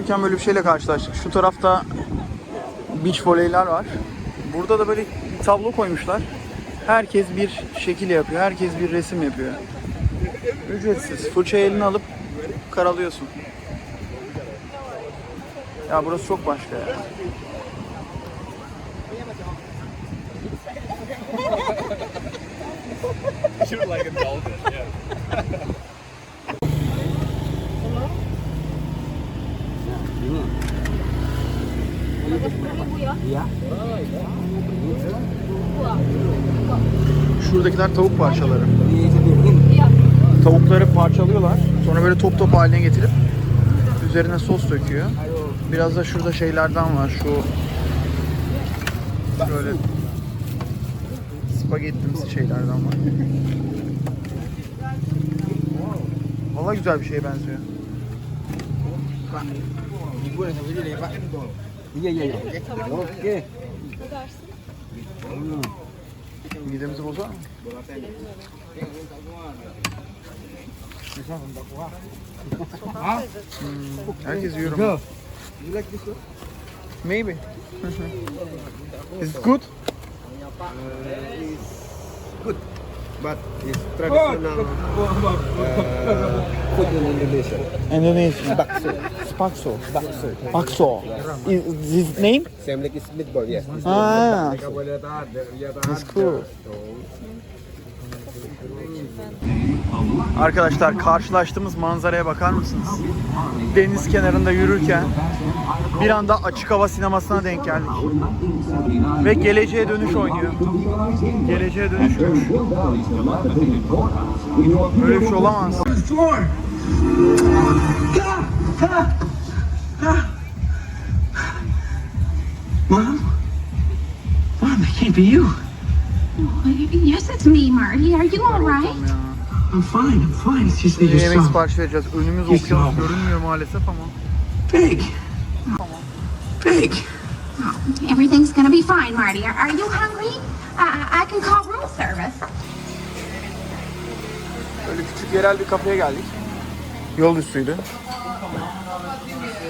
yürürken böyle bir şeyle karşılaştık. Şu tarafta beach voleyler var. Burada da böyle bir tablo koymuşlar. Herkes bir şekil yapıyor. Herkes bir resim yapıyor. Ücretsiz. Fırçayı eline alıp karalıyorsun. Ya burası çok başka ya. You're like a dolphin, yeah. Şuradakiler tavuk parçaları. Tavukları parçalıyorlar. Sonra böyle top top haline getirip üzerine sos döküyor. Biraz da şurada şeylerden var. Şu böyle spagettimsi şeylerden var. Valla güzel bir şeye benziyor. Iya iya iya. Oke. Midemizi bozar mı? Hmm, herkes yiyor ama. You like this one? Maybe. Is it good? Good. But it's traditional uh, food in Indonesia. Indonesia. Bakso. Spakso. Bakso. Bakso. Is this name? Same like it's meatball, yes. Ah, it's cool. Arkadaşlar karşılaştığımız manzaraya bakar mısınız? Deniz kenarında yürürken bir anda açık hava sinemasına denk geldik. Ve geleceğe dönüş oynuyor. Geleceğe dönüşmüş. Böyle bir şey olamaz. Mom? Mom, that can't be you. Yes, it's me, Marty. Are you all right? I'm fine, I'm fine. It's just that Yemek you're so sipariş vereceğiz. Önümüz Yes, okyanus görünmüyor maalesef ama. big. Big. Everything's gonna be fine, Marty. Are, are you hungry? I, I can call room service. Böyle küçük yerel bir kafeye geldik. Yol üstüydü.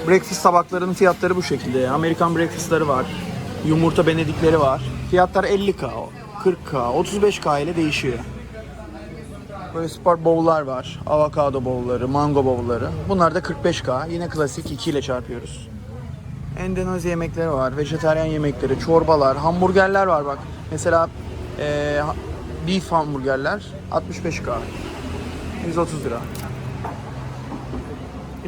Breakfast tabaklarının fiyatları bu şekilde. Amerikan breakfastları var. Yumurta benedikleri var. Fiyatlar 50k, 40k, 35k ile değişiyor. Böyle spor bowl'lar var. Avokado bowl'ları, mango bowl'ları. Bunlar da 45k. Yine klasik 2 ile çarpıyoruz. Endonezya yemekleri var, vejetaryen yemekleri, çorbalar, hamburgerler var bak. Mesela eee beef hamburgerler 65k. 130 lira.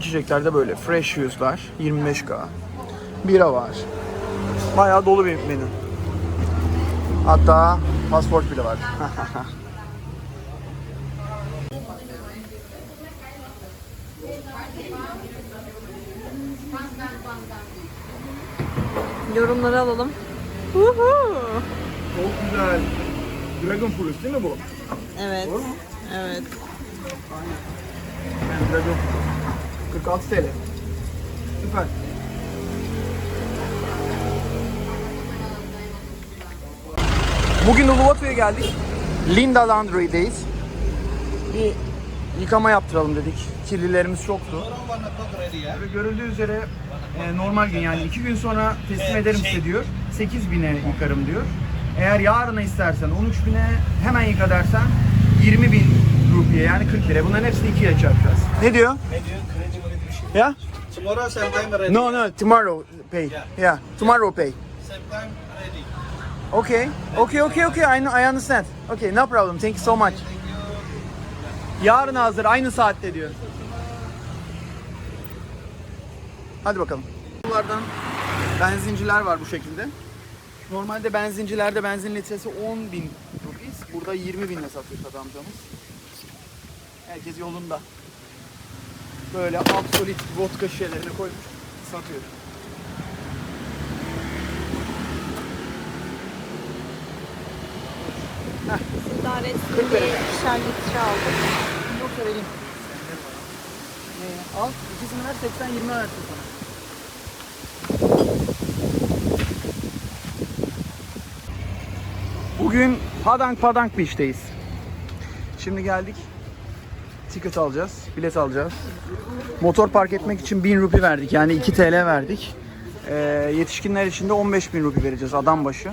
İçecekler de böyle. Fresh juice'lar 25k. Bira var. Bayağı dolu bir menü. Hatta pasport bile var. Yorumları alalım. Çok güzel. Dragon Fruit değil mi bu? Evet. Evet. Yani Dragon Fruit. 46 TL. Süper. Bugün Uluwatu'ya geldik. Linda Laundry'deyiz. Bir yıkama yaptıralım dedik. Kirlilerimiz çoktu. Ve görüldüğü üzere e, normal gün yani iki gün sonra teslim ederim size diyor. 8 bine yıkarım diyor. Eğer yarına istersen 13 bine hemen yıka dersen 20 bin rupiye yani 40 lira. Bunların hepsini ikiye çarpacağız. Ne diyor? Ya? Tomorrow same time ready. No no tomorrow pay. Yeah, tomorrow pay. Same time ready. Okay. Okay, okay, okay. I, know, I understand. Okay, no problem. Thank you so much. Yarın hazır. Aynı saatte diyor. Hadi bakalım. Bunlardan benzinciler var bu şekilde. Normalde benzincilerde benzin litresi 10 bin rupees. Burada 20 binle satıyor amcamız. Herkes yolunda. Böyle absolut vodka şişelerini koymuş satıyor. Etsin diye ikişer litre aldık. Yoksa vereyim. Ee, al ikisini ver 80 20 versin sana. Bugün Padang Padang Beach'teyiz. Şimdi geldik. Ticket alacağız, bilet alacağız. Motor park etmek için 1000 rupi verdik. Yani 2 TL verdik. Ee, yetişkinler için de 15 bin rupi vereceğiz adam başı.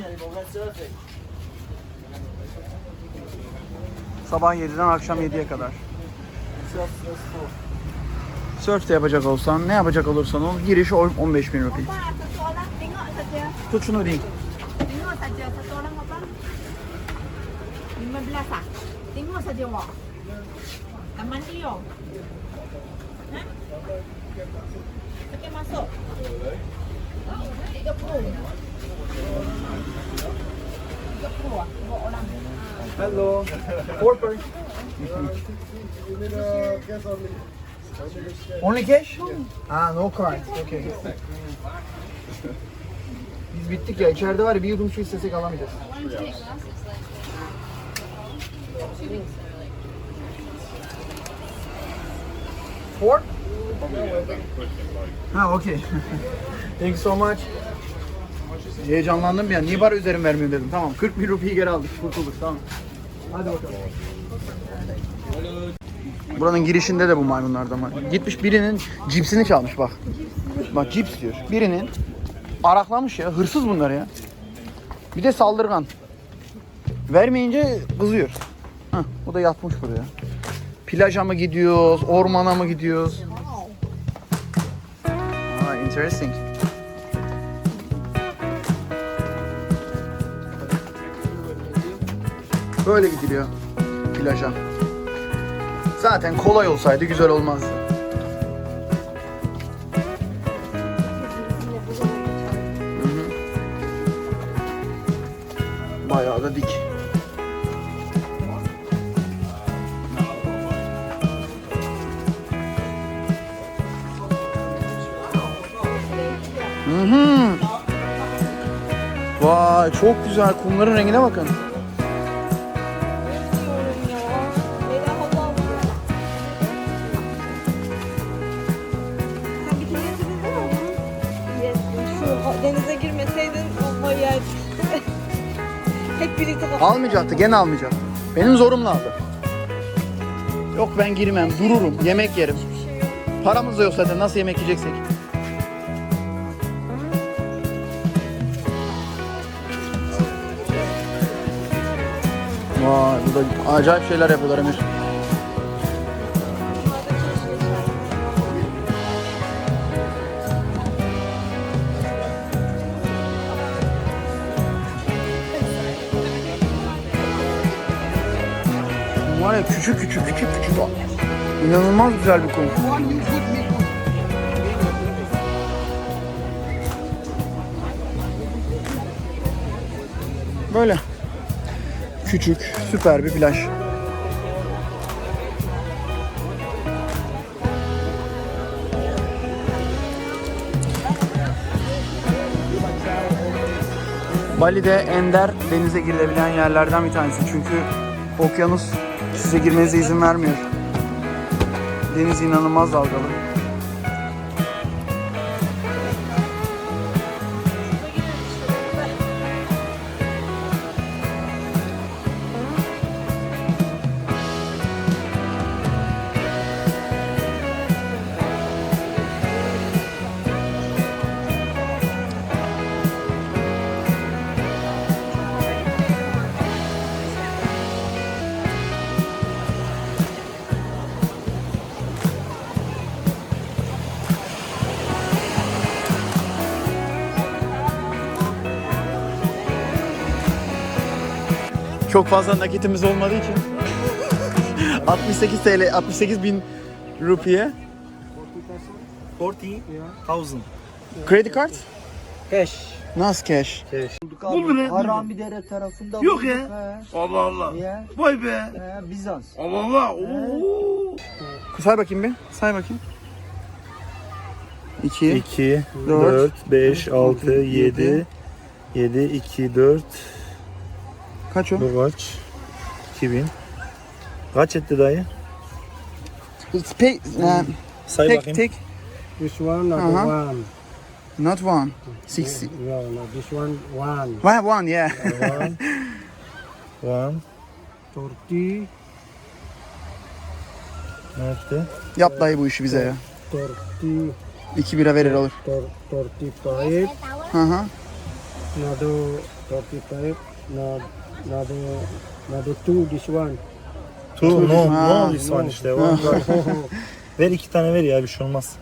Sabah 7'den akşam 7'ye kadar. Surf de yapacak olsan, ne yapacak olursan ol, giriş on- 15 bin rupi. Tut şunu diyeyim. Tengok saja satu orang apa? 15. Tengok saja awak. Taman Leo. Ha? Okey masuk. 30. 30 dua orang. Hello. Four per. Only cash? Ah, no card. Okay. Biz bittik ya. İçeride var ya bir yudum su istesek alamayacağız. Four? Ha, okay. Thank you so much. Heyecanlandım ya. Niye bari üzerim vermiyorum dedim. Tamam. 40 bin rupiyi geri aldık. Kurtulduk. Tamam. Hadi bakalım. Buranın girişinde de bu maymunlardan var. Gitmiş birinin cipsini çalmış bak. Bak cips diyor. Birinin araklamış ya. Hırsız bunlar ya. Bir de saldırgan. Vermeyince kızıyor. Hah, o da yatmış buraya. Plaja mı gidiyoruz, ormana mı gidiyoruz? Aa, interesting. Böyle gidiliyor plaja. Zaten kolay olsaydı güzel olmazdı. Bayağı da dik. Çok güzel. Kumların rengine bakın. Denize girmeseydin o yer. Hep birlikte. Almayacaktı, gene almayacak. Benim zorumla aldı. Yok ben girmem, dururum, yemek yerim. Paramız da yok zaten, nasıl yemek yiyeceksek. Vay, burada acayip şeyler yapıyorlar Emir. Var ya küçük küçük küçük küçük. İnanılmaz güzel bir kum. Böyle. Küçük, süper bir plaj. Bali'de ender denize girilebilen yerlerden bir tanesi. Çünkü okyanus size girmenize izin vermiyor. Deniz inanılmaz dalgalı. Çok fazla nakitimiz olmadığı için 68 TL, 68 bin rupiye. 40,000. Kredi kart? Cash. Nasıl cash? Bu ne? Haramidere tarafında Yok ya. he. Allah Allah. Ya. Vay be. He, Bizans. Allah Allah. Oo. Say bakayım bir. Say bakayım. 2 2, Dört, 4, 5, 6, 7, 7, 2, 4, Kaç o? bu kaç? 2000. Kaç etti dayı? Pay, um, Say tek bakayım. tek. This one not Uh-huh. one. Not one. Six. No, no, this one one. One, one yeah. One. One. Thirty, Ne etti? Yap dayı bu işi bize ya. thirty, 2 bira verir olur. thir- thirty-five. Hı hı. Another thirty-five. No, another, another two. This one. Two, no, Ha. no, this one işte. One, one. ver iki tane ver ya bir şey olmaz.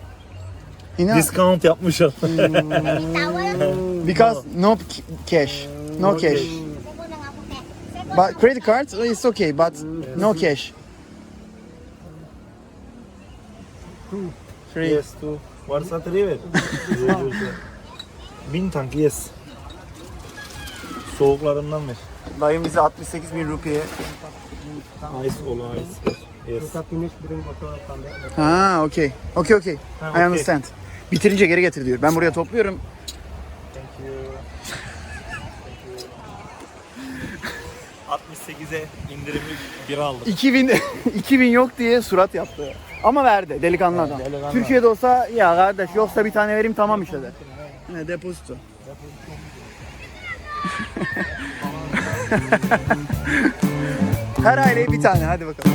İnan. Discount yapmışlar. Because no c- cash. No cash. But credit cards it's okay but no cash. Three. yes, two. Varsa three ver. Bin tank yes. Soğuklarından ver. Dayım bize 68 bin rupiye. Ice ola ice. Yes. Ha okay. Okay okay. Ha, I okay. understand. Bitirince geri getir diyor. Ben buraya topluyorum. Thank you. 68'e indirimi bir aldık. 2000 2000 yok diye surat yaptı. Ama verdi delikanlı adam. delikanlı. Türkiye'de olsa ya kardeş yoksa bir tane vereyim tamam işte der. Ne depozito. Her aileye bir tane hadi bakalım.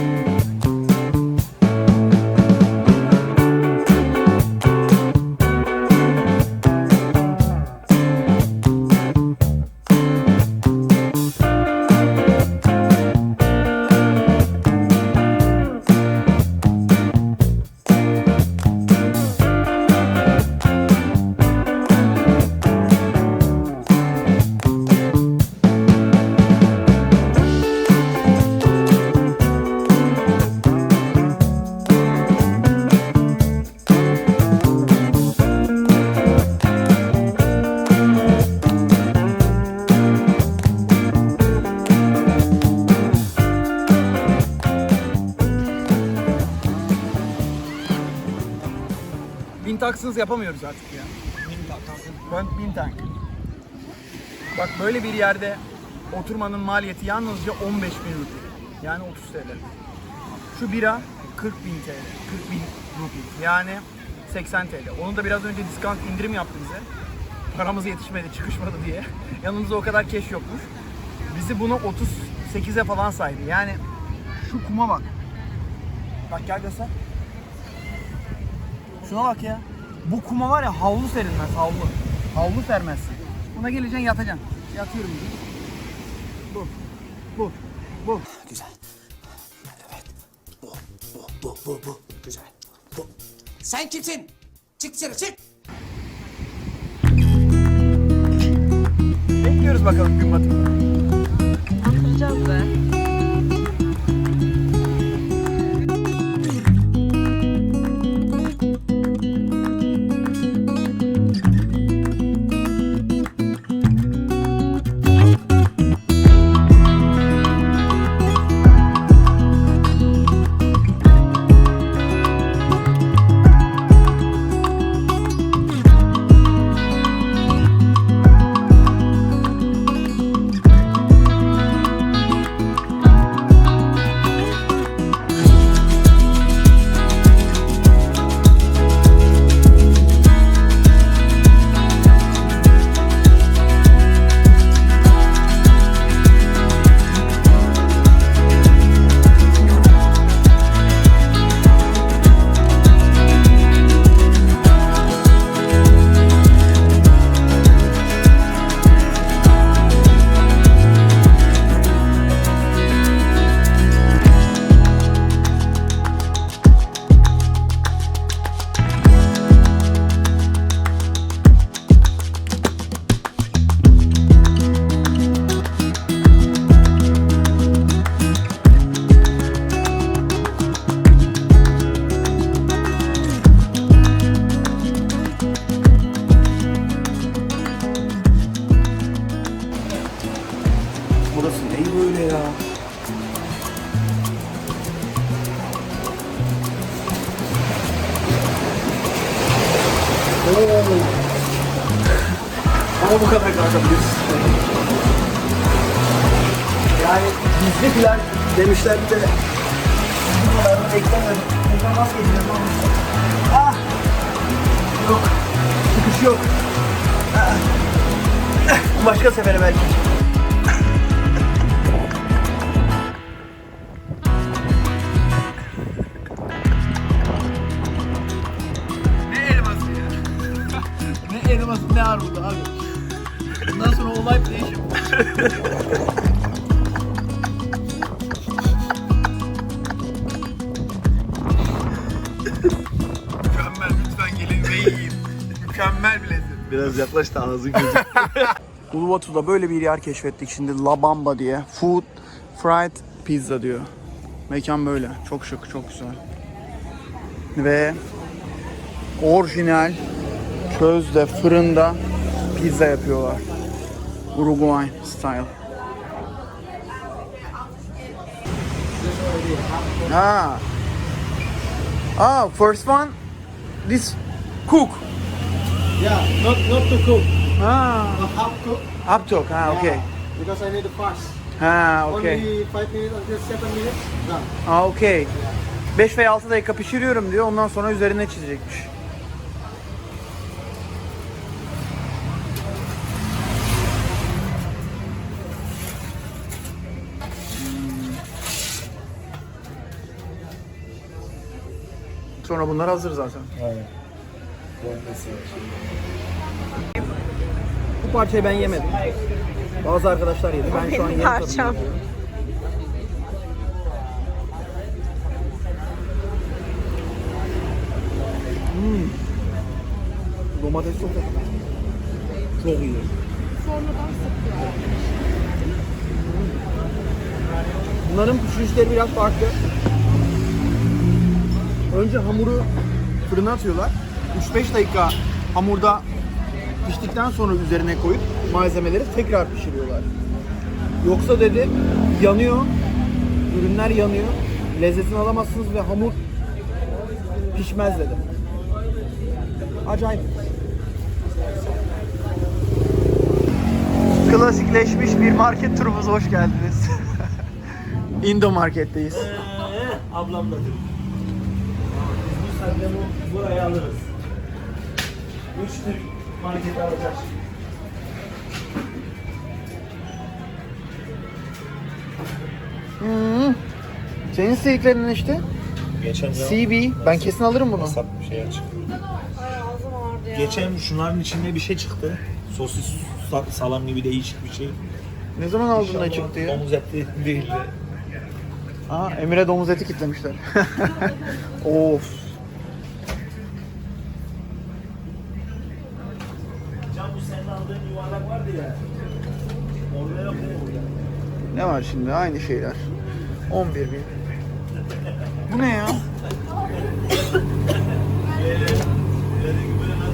Bin taksınız yapamıyoruz artık ya. Bin. Ben bin tank. Bak böyle bir yerde oturmanın maliyeti yalnızca 15 bin rupi. Yani 30 TL. Şu bira 40 bin TL. 40 bin rupi. Yani 80 TL. Onu da biraz önce discount indirim yaptı bize. Paramız yetişmedi, çıkışmadı diye. Yanımızda o kadar keş yokmuş. Bizi bunu 38'e falan saydı. Yani şu kuma bak. Bak gel göster. Şuna bak ya. Bu kuma var ya havlu serilmez havlu. Havlu sermezsin. Buna geleceksin yatacaksın. Yatıyorum. Bu. Bu. Bu. Güzel. Evet. Bu, bu, bu, bu, bu. Güzel. Bu. Sen kimsin? Çık dışarı çık. Bekliyoruz bakalım gün batımını. Oturacağız be. Ama bu kadar kalkabiliriz. Yani gizli plan demişler bir de bu kadarını beklemedim. Buradan vazgeçeceğim ama. Ah! Yok. Çıkış yok. Ah. Ah. Başka sefere belki. Ne armudu abi. Bundan sonra olay değişim. Mükemmel lütfen gelin ve yiyin. Mükemmel bir lezzet. Biraz yaklaş da ağzın gözü. Uluwatu'da böyle bir yer keşfettik şimdi La Bamba diye. Food Fried Pizza diyor. Mekan böyle. Çok şık, çok güzel. Ve orijinal közde fırında pizza yapıyorlar. Uruguay style. Ha. Ah, first one this cook. Yeah, not not to cook. Ah, Half cook. up to. Ah, okay. Because I need to fast. Ha, okay. Only five minutes until seven minutes. Done. Aa okey. 5 veya 6 dakika pişiriyorum diyor. Ondan sonra üzerine çizecekmiş. Sonra bunlar hazır zaten. Aynen. Bu parçayı ben yemedim. Bazı arkadaşlar yedi. Ben şu an Benim yeni parçam. yapıyorum. Hmm. Domates çok Çok iyi. Bunların pişirişleri biraz farklı. Önce hamuru fırına atıyorlar. 3-5 dakika hamurda piştikten sonra üzerine koyup malzemeleri tekrar pişiriyorlar. Yoksa dedi yanıyor, ürünler yanıyor, lezzetini alamazsınız ve hamur pişmez dedi. Acayip. Klasikleşmiş bir market turumuza hoş geldiniz. Indo marketteyiz. Ablam da diyor. Bu saatte bu burayı alırız. Üç Türk market alacağız. Hmm. Senin istediklerinin işte. Geçen CB. Ben kesin alırım bunu. hesap bir şey açık. Geçen şunların içinde bir şey çıktı. Sosis sa- salam gibi değişik bir şey. Ne zaman aldın da çıktı ya? Domuz eti değildi. Aa Emir'e domuz eti kitlemişler. of. Can bu senin aldığın yuvarlak vardı ya. Orada yok değil mi? Ne var şimdi? Aynı şeyler. 11 bin. Bu ne ya?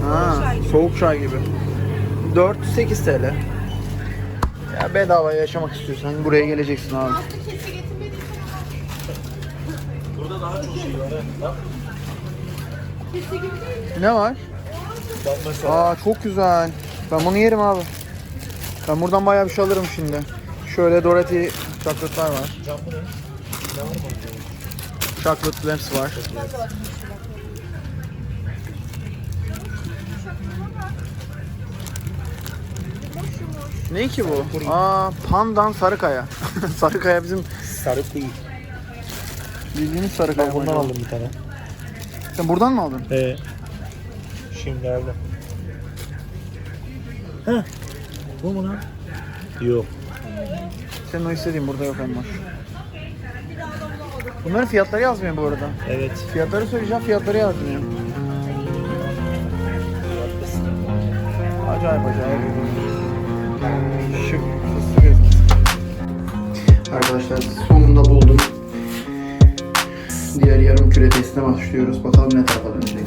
ha, soğuk çay gibi. 4 8 TL. Ya bedava yaşamak istiyorsan buraya geleceksin abi. Burada daha çok şey var. Ne var? Bak mesela. Aa çok güzel. Ben bunu yerim abi. Ben buradan bayağı bir şey alırım şimdi. Şöyle Dorothy çaklıtlar var. Bu ne? Ne var mı? Chocolate Labs var. Ne ki bu? Aa, Pandan Sarıkaya. Sarıkaya bizim Sarı kuyu. bildiğimiz Sarıkaya. Ben bundan aldım bir tane. Sen buradan mı aldın? Ee, şimdi aldım. Heh. Bu mu lan? Yok. Senin o istediğin burada yok Elmas. Bunların fiyatları yazmıyor bu arada. Evet. Fiyatları söyleyeceğim, fiyatları yazmıyor. Acayip acayip. Şık fıstık ezmesi. Arkadaşlar sonunda buldum. Diğer yarım küre testine başlıyoruz. Bakalım ne tarafa dönecek.